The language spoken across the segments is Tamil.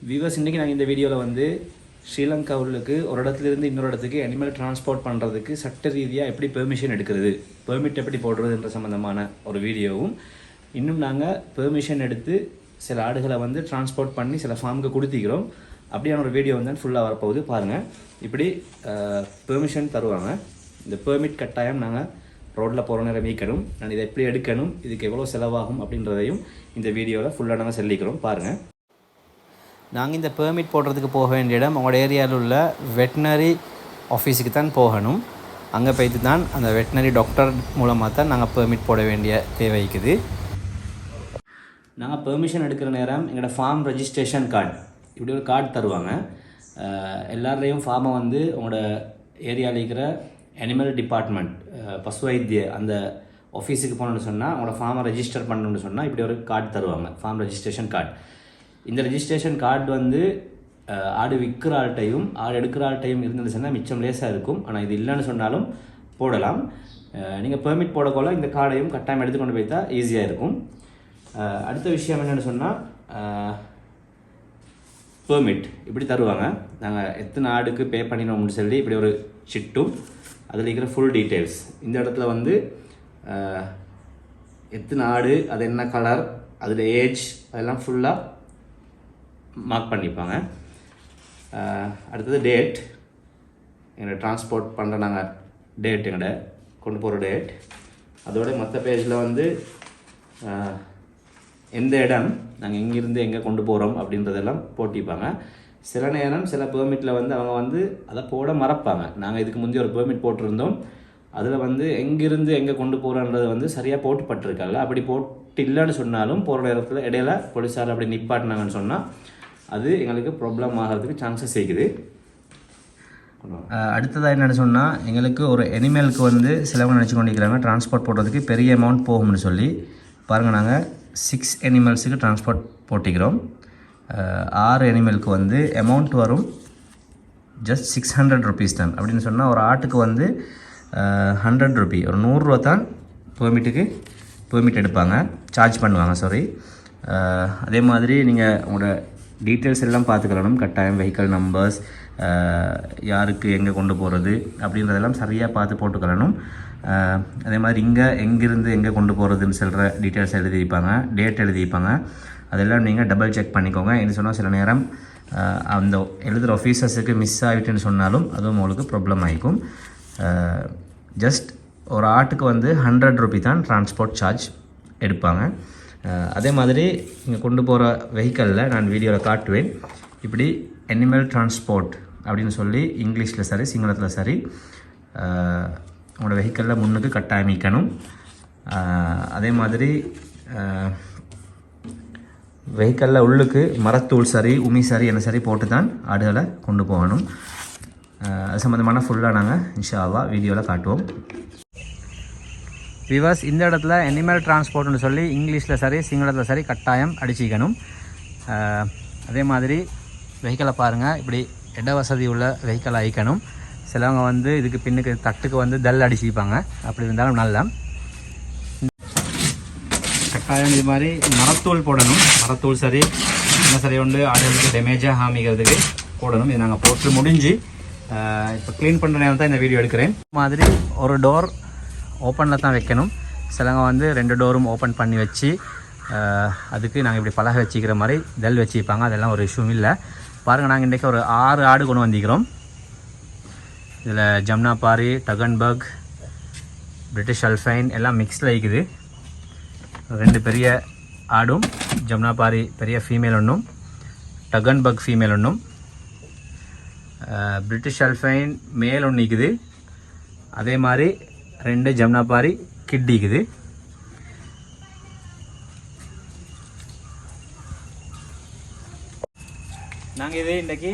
வியூவர்ஸ் இன்றைக்கி நாங்கள் இந்த வீடியோவில் வந்து ஸ்ரீலங்காவுக்கு ஒரு இடத்துலேருந்து இன்னொரு இடத்துக்கு அனிமல் டிரான்ஸ்போர்ட் பண்ணுறதுக்கு சட்ட ரீதியாக எப்படி பெர்மிஷன் எடுக்கிறது பெர்மிட் எப்படி போடுறதுன்ற சம்மந்தமான ஒரு வீடியோவும் இன்னும் நாங்கள் பெர்மிஷன் எடுத்து சில ஆடுகளை வந்து டிரான்ஸ்போர்ட் பண்ணி சில ஃபார்முக்கு கொடுத்திக்கிறோம் அப்படியான ஒரு வீடியோ வந்து ஃபுல்லாக வரப்போகுது. பாருங்கள் இப்படி பெர்மிஷன் தருவாங்க. இந்த பெர்மிட் கட்டாயம் நாங்கள் ரோட்டில் போகிற நேரம் மீக்கணும் நான் இதை எப்படி எடுக்கணும் இதுக்கு எவ்வளோ செலவாகும் அப்படின்றதையும் இந்த வீடியோவில் ஃபுல்லாக நாங்கள் சொல்லிக்கிறோம். பாருங்கள் நாங்கள் இந்த பெர்மிட் போடுறதுக்கு போக வேண்டிய இடம் உங்களோட ஏரியாவில் உள்ள வெட்டினரி ஆஃபீஸுக்கு தான் போகணும். அங்கே போயிட்டு தான் அந்த வெட்டினரி டாக்டர் மூலமாக தான் நாங்கள் பெர்மிட் போட வேண்டிய தேவை இருக்குது. நாங்கள் பெர்மிஷன் எடுக்கிற நேரம் எங்களோட ஃபார்ம் ரெஜிஸ்ட்ரேஷன் கார்டு இப்படி ஒரு கார்டு தருவாங்க. அஹ் எல்லாரையும் ஃபார்மை வந்து உங்களோட ஏரியாவில் இருக்கிற அனிமல் டிபார்ட்மெண்ட் பசு வைத்திய அந்த ஆஃபீஸுக்கு போகணுன்னு சொன்னால் உங்களோட ஃபார்மை ரெஜிஸ்டர் பண்ணணும்னு சொன்னால் இப்படி ஒரு கார்டு தருவாங்க. ஃபார்ம் ரெஜிஸ்ட்ரேஷன் கார்டு இந்த ரெஜிஸ்ட்ரேஷன் கார்டு வந்து ஆடு விற்கிற ஆள்கிட்டையும் ஆடு எடுக்கிற ஆள்கிட்டையும் இருந்துச்சுன்னா சொன்னால் மிச்சம் லேசாக இருக்கும். ஆனால் இது இல்லைன்னு சொன்னாலும் போடலாம். நீங்கள் பெர்மிட் போடக்கோல இந்த கார்டையும் கட்டாயம் எடுத்துக்கொண்டு போய்த்தா ஈஸியாக இருக்கும். அடுத்த விஷயம் என்னென்னு சொன்னால் பெர்மிட் இப்படி தருவாங்க. நாங்கள் எத்தனை ஆடுக்கு பே பண்ணினோம்னு சொல்லி இப்படி ஒரு சிட்டும் அதில் இருக்கிற ஃபுல் டீட்டெயில்ஸ் இந்த இடத்துல வந்து எத்தனை ஆடு அது என்ன கலர் அதில் ஏஜ் அதெல்லாம் ஃபுல்லாக மார்க் பண்ணிப்பாங்க. அடுத்தது டேட் எங்களை டிரான்ஸ்போர்ட் பண்ணுற நாங்கள் டேட் எங்கள்கிட்ட கொண்டு போகிற டேட் அதோட மற்ற பேஜில் வந்து எந்த இடம் நாங்கள் எங்கேருந்து எங்கே கொண்டு போகிறோம் அப்படின்றதெல்லாம் போட்டிப்பாங்க. சில நேரம் சில பெர்மிட்டில் வந்து அவங்க வந்து அதை போட மறப்பாங்க. நாங்கள் இதுக்கு முந்தைய ஒரு பெர்மிட் போட்டிருந்தோம். அதில் வந்து எங்கேருந்து எங்கே கொண்டு போகிறோன்றது வந்து சரியாக போட்டுப்பட்டிருக்காங்க. அப்படி போட்டு இல்லைன்னு சொன்னாலும் போகிற நேரத்தில் இடையில போலீஸார் அப்படி நிப்பாட்டினாங்கன்னு சொன்னால் அது எங்களுக்கு ப்ராப்ளம் ஆகிறதுக்கு சான்சஸ் இருக்குது. அடுத்ததாக என்னென்னு சொன்னால் எங்களுக்கு ஒரு எனிமலுக்கு வந்து சிலவங்க நினச்சி கொண்டிருக்கிறாங்க. டிரான்ஸ்போர்ட் போடுறதுக்கு பெரிய அமௌண்ட் போகும்னு சொல்லி பாருங்கள் நாங்கள் சிக்ஸ் அனிமல்ஸுக்கு டிரான்ஸ்போர்ட் போட்டிக்கிறோம். ஆறு அனிமலுக்கு வந்து அமௌண்ட் வரும். ஜஸ்ட் சிக்ஸ் ஹண்ட்ரட் ருபீஸ் தான். அப்படின்னு சொன்னால் ஒரு ஆட்டுக்கு வந்து ஹண்ட்ரட் ருபி ஒரு நூறுரூவா தான் பெர்மிட்டுக்கு பெர்மிட் எடுப்பாங்க. சார்ஜ் பண்ணுவாங்க சாரி அதே மாதிரி நீங்கள் உங்களோட டீட்டெயில்ஸ் எல்லாம் பார்த்துக்கலாம் கட்டாயம் வெஹிக்கிள் நம்பர்ஸ் யாருக்கு எங்கே கொண்டு போகிறது அப்படின்றதெல்லாம் சரியாக பார்த்து போட்டுக்கணும் அதே மாதிரி இங்கே எங்கேருந்து எங்கே கொண்டு போகிறதுன்னு சொல்கிற டீட்டெயில்ஸ் எழுதியிருப்பாங்க டேட் எழுதியிருப்பாங்க. அதெல்லாம் நீங்கள் டபுள் செக் பண்ணிக்கோங்க. என்ன சொன்னால் சில நேரம் அந்த எழுதுகிற ஆஃபீஸர்ஸுக்கு மிஸ் ஆகிட்டுன்னு சொன்னாலும் அதுவும் உங்களுக்கு ப்ராப்ளம் ஆகிக்கும் ஜஸ்ட் ஒரு ஆட்டுக்கு வந்து ஹண்ட்ரட் ருபி தான் டிரான்ஸ்போர்ட் சார்ஜ் எடுப்பாங்க. அதே மாதிரி இங்கே கொண்டு போகிற வெஹிக்கலில் நான் வீடியோவில் காட்டுவேன். இப்படி அனிமல் டிரான்ஸ்போர்ட் அப்படின்னு சொல்லி இங்கிலீஷில் சரி சிங்களத்தில் சரி உங்களோட வெஹிக்கலில் முன்னுக்கு கட்டாயமிக்கணும். அதே மாதிரி வெஹிக்கலில் உள்ளுக்கு மரத்தூள் சரி உமி சரி என்ன சரி போட்டு தான் ஆடுகளை கொண்டு போகணும். அது சம்மந்தமான ஃபுல்லாக நாங்கள் இன்ஷா வீடியோவில் காட்டுவோம். விவாஸ் இந்த இடத்துல அனிமல் டிரான்ஸ்போர்ட்னு சொல்லி இங்கிலீஷில் சரி சிங்களத்தில் சரி கட்டாயம் அடிச்சிக்கணும். அதே மாதிரி வெஹிக்கிளை பாருங்கள் இப்படி இட வசதி உள்ள வெஹிக்கிள் அழிக்கணும். சிலவங்க வந்து இதுக்கு பின்னுக்கு தட்டுக்கு வந்து தல் அடிச்சிப்பாங்க. அப்படி இருந்தாலும் நல்லா. கட்டாயம் இது மாதிரி மரத்தூள் போடணும். மரத்தூள் சரி என்ன சரி உண்டு. ஆடுகளுக்கு டேமேஜாக ஆமிக்கிறதுக்கு போடணும். இது நாங்கள் போட்டு முடிஞ்சு இப்போ க்ளீன் பண்ணுற நேரம் தான் இந்த வீடியோ எடுக்கிறேன். இது மாதிரி ஒரு டோர் ஓப்பனில் தான் வைக்கணும். சிலவங்க வந்து ரெண்டு டோரும் ஓப்பன் பண்ணி வச்சு அதுக்கு நாங்கள் இப்படி பலகை வச்சுக்கிற மாதிரி தெல் வச்சுப்பாங்க. அதெல்லாம் ஒரு இஷ்யூவும் இல்லை. பாருங்கள் நாங்கள் இன்றைக்கி ஒரு ஆறு ஆடு கொண்டு வந்திக்கிறோம் இதில் ஜம்னா பாரி டகன்பர்க் பிரிட்டிஷ் அல்ஃபைன் எல்லாம் மிக்ஸில் இருக்குது. ரெண்டு பெரிய ஆடும் ஜம்னா பாரி பெரிய ஃபீமேல் ஒன்றும் டகன்பர்க் ஃபீமேல் ஒன்றும் பிரிட்டிஷ் அல்ஃபைன் மேல் ஒன்று இருக்குது. அதே மாதிரி ரெண்டு ஜம்னாபாரி கிட் இருக்குது நாங்கள் இது இன்றைக்கி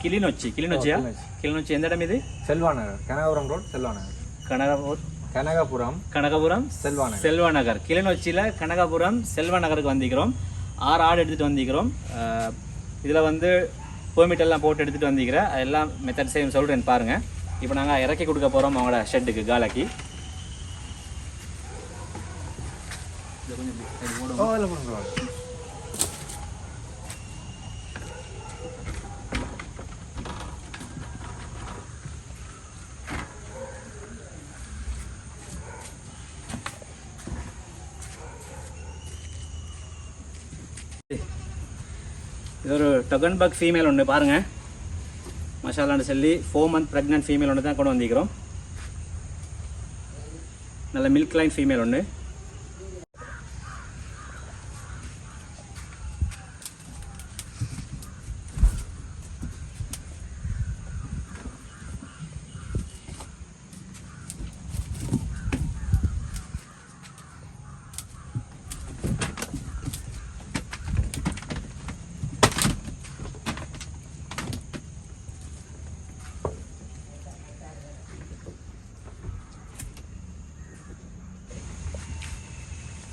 கிளிநொச்சி. கிளிநொச்சியா? கிளிநொச்சி. எந்த இடம் இது? செல்வாநகர். கனகபுரம் ரோட் செல்வாநகர். கனகபுரம். கனகபுரம் கனகபுரம் செல்வாநகர். செல்வா நகர் கிளிநொச்சியில் கனகாபுரம் செல்வா நகருக்கு வந்திக்கிறோம் ஆறு ஆடு எடுத்துகிட்டு வந்திக்கிறோம் இதில் வந்து பெர்மிட் எல்லாம் போட்டு எடுத்துகிட்டு வந்திக்கிறேன் எல்லாம் மெத்தட் சேம் சொல்கிறேன் பாருங்கள் இப்போ நாங்கள் இறக்கி கொடுக்க போகிறோம் அவங்களோட ஷெட்டுக்கு காலாக்கி இது ஒரு டொகன் பக் ஃபீமேல் ஒன்று பாருங்கள் மசாலான்னு சொல்லி ஃபோர் மந்த் ப்ரெக்னென்ட் ஃபீமேல் ஒன்று தான் கொண்டு வந்திருக்கிறோம். நல்ல மில்க் லைன் ஃபீமேல் ஒன்று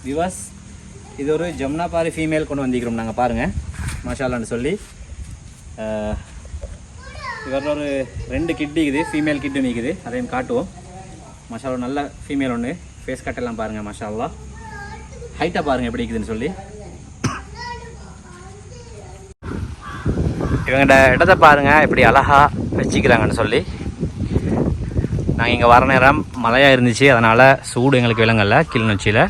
விவாஸ் இது ஒரு ஜமுனாபாரி ஃபீமேல் கொண்டு வந்திருக்கிறோம். நாங்கள் பாருங்கள் மஷாலான்னு சொல்லி. இவரில் ஒரு ரெண்டு கிட் இருக்குது. ஃபீமேல் கிட்டு நிற்குது அதையும் காட்டுவோம். மஷாலா நல்ல ஃபீமேல் ஒன்று ஃபேஸ் கட்டெல்லாம் பாருங்கள் மஷாலா ஹைட்டாக பாருங்கள் எப்படி இருக்குதுன்னு சொல்லி. இவங்கள்ட இடத்த பாருங்கள் எப்படி அழகாக வச்சுக்கிறாங்கன்னு சொல்லி. நாங்கள் இங்கே வர நேரம் மழையாக இருந்துச்சு. அதனால் சூடு எங்களுக்கு விளங்கல கிளிநொச்சியில்.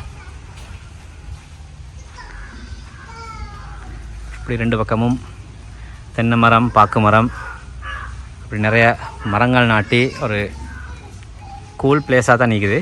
இப்படி ரெண்டு பக்கமும் தென்னை மரம் பாக்கு மரம் இப்படி நிறைய மரங்கள் நாட்டி ஒரு கூல் பிளேஸாக தான் நிற்குது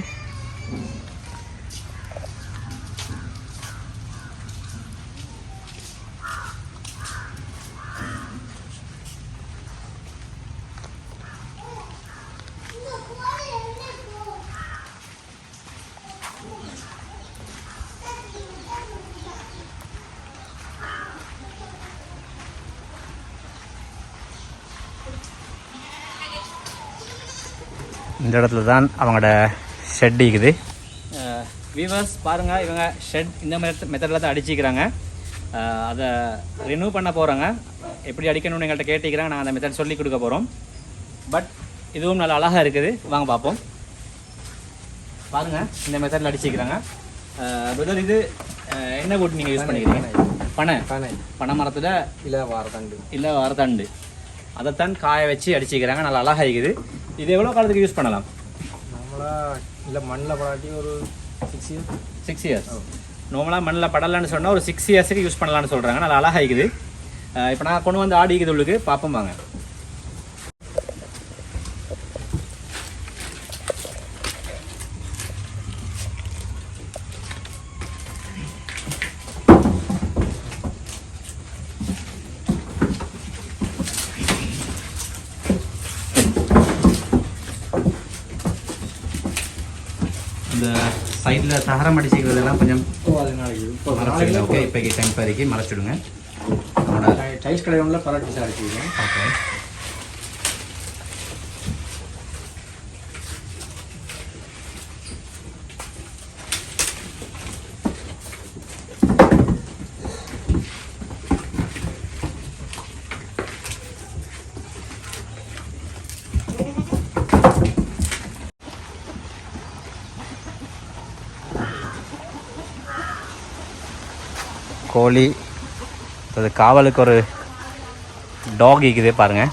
இந்த இடத்துல தான் அவங்களோட ஷெட் இருக்குது. வீவர்ஸ் பாருங்கள் இவங்க ஷெட் இந்த மெத்த மெத்தடில் தான் அடிச்சிக்கிறாங்க. அதை ரினூவ் பண்ண போகிறாங்க எப்படி அடிக்கணும்னு எங்கள்கிட்ட கேட்டிக்கிறாங்க நாங்கள் அந்த மெத்தட் சொல்லி கொடுக்க போகிறோம் பட் இதுவும் நல்லா அழகாக இருக்குது. வாங்க பார்ப்போம். பாருங்கள் இந்த மெத்தடில் அடிச்சிக்கிறாங்க. பிரதர் இது என்ன போட்டு நீங்கள் யூஸ் பண்ணிக்கிறீங்க? பனை பனை பனை மரத்தில்? இல்லை வார தண்டு. இல்லை வரதண்டு அதைத்தான் காய வச்சு அடிச்சிக்கிறாங்க. நல்லா அழகாக இருக்குது. இது எவ்வளோ காலத்துக்கு யூஸ் பண்ணலாம்? நம்மளா இல்லை மண்ணில் படாட்டி ஒரு சிக்ஸ் இயர்ஸ் சிக்ஸ் இயர்ஸ் நார்மலாக மண்ணில் படலான்னு சொன்னால் ஒரு சிக்ஸ் இயர்ஸுக்கு யூஸ் பண்ணலாம்னு சொல்கிறாங்க நல்லா அழகாக இருக்குது இப்போ நான் கொண்டு வந்து ஆடி இருக்குது உள்ளுக்கு. பார்ப்போம் வாங்க இந்த சைடில் தகரம் அடிச்சிக்கிறதெல்லாம் கொஞ்சம் இப்போ மறைச்சிடுங்க ஓகே இப்போக்கி டெம்பரிக்கு மறைச்சிடுங்க டைஸ் கடையில் பராட்டி சார் ஓகே கோழி. அது காவலுக்கு ஒரு டாக் இருக்குது பாருங்க.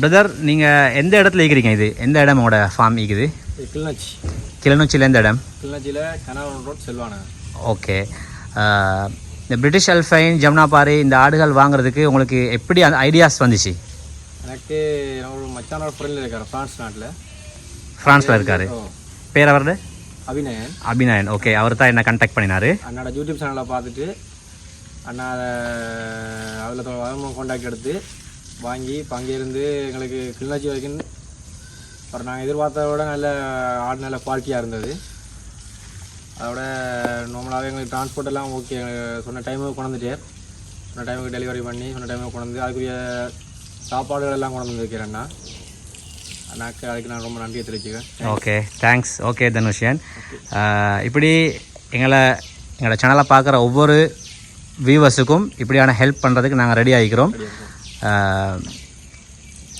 பிரதர் நீங்கள் எந்த இடத்துல இருக்கிறீங்க இது? எந்த இடம் உங்களோட ஃபார்ம் இருக்குது? கிளிநொச்சி. கிளிநொச்சியில் எந்த இடம்? கிளிநொச்சியில் கனவரம் ரோட் செல்வானு. ஓகே இந்த பிரிட்டிஷ் அல்ஃபைன் ஜமுனாபாரி இந்த ஆடுகள் வாங்குறதுக்கு உங்களுக்கு எப்படி அந்த ஐடியாஸ் வந்துச்சு? எனக்கு ஒரு மச்சானோட ஃப்ரெண்டில் இருக்கார் ஃப்ரான்ஸ் நாட்டில். ஃப்ரான்ஸில் இருக்காரு. பேர் அவரது? அபிநயன். அபிநயன். ஓகே அவர் தான் என்ன கான்டாக்ட் பண்ணினாரு? அண்ணாட யூடியூப் சேனலை பார்த்துட்டு அண்ணா அதை அதில் காண்டாக்ட் எடுத்து வாங்கி இப்போ அங்கேருந்து எங்களுக்கு கிளிநொச்சி வரைக்கும் அப்புறம் நாங்கள் எதிர்பார்த்தத விட நல்ல ஆடு நல்ல குவாலிட்டியாக இருந்தது. அதோட நார்மலாகவே எங்களுக்கு டிரான்ஸ்போர்ட் எல்லாம் ஓகே சொன்ன டைமுக்கு கொண்டு வந்துட்டு சொன்ன டைமுக்கு டெலிவரி பண்ணி சொன்ன டைமுக்கு கொண்டு வந்து அதுக்குரிய சாப்பாடுகள் எல்லாம் கொண்டு வந்து வைக்கிறேன்னா அண்ணாக்கு அதுக்கு நான் ரொம்ப நன்றியை தெரிவிச்சுக்கிறேன். ஓகே தேங்க்ஸ் ஓகே தனுஷியன் ஆஹ், இப்படி எங்களை எங்களோட சேனலை பார்க்குற ஒவ்வொரு வியூவர்ஸுக்கும் இப்படியான ஹெல்ப் பண்ணுறதுக்கு நாங்கள் ரெடி ஆகிக்கிறோம்.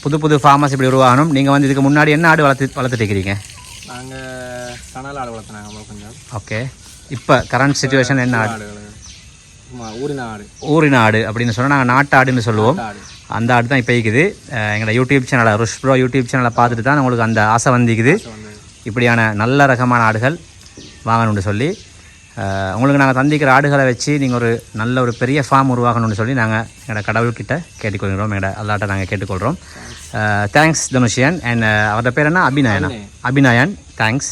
புது புது ஃபார்மர்ஸ் இப்படி உருவாகணும். நீங்கள் வந்து இதுக்கு முன்னாடி என்ன ஆடு வளர்த்து வளர்த்துட்டு இருக்கிறீங்க? நாங்கள் கனல் ஆடு வளர்த்துனாங்க ஓகே இப்போ கரண்ட் சுச்சுவேஷன் என்ன? ஆடு. ஊரின ஆடு அப்படின்னு சொன்னால் நாங்கள் நாட்டு ஆடுன்னு சொல்லுவோம். அந்த ஆடு தான் இப்போ இருக்குது எங்களோட யூடியூப் சேனலை ருஷ் ப்ரோ யூடியூப் சேனலை பார்த்துட்டு தான் உங்களுக்கு அந்த ஆசை வந்திக்குது. வந்து இப்படியான நல்ல ரகமான ஆடுகள் வாங்கணும்னு சொல்லி உங்களுக்கு நாங்கள் தந்திக்கிற ஆடுகளை வச்சு நீங்கள் ஒரு நல்ல ஒரு பெரிய ஃபார்ம் உருவாக்கணும்னு சொல்லி நாங்கள் எங்களோட கடவுள்கிட்ட கேட்டுக்கொள்கிறோம். எங்களோட அல்லாட்ட நாங்கள் கேட்டுக்கொள்கிறோம். தேங்க்ஸ் தனுஷியன் அண்ட் அவரோட பேர் என்ன? அபிநயனா? அபிநயன். தேங்க்ஸ்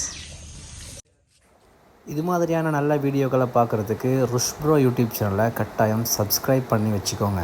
இது மாதிரியான நல்ல வீடியோக்களை பார்க்குறதுக்கு ருஷ்ப்ரோ யூடியூப் சேனலை கட்டாயம் சப்ஸ்கிரைப் பண்ணி வச்சுக்கோங்க.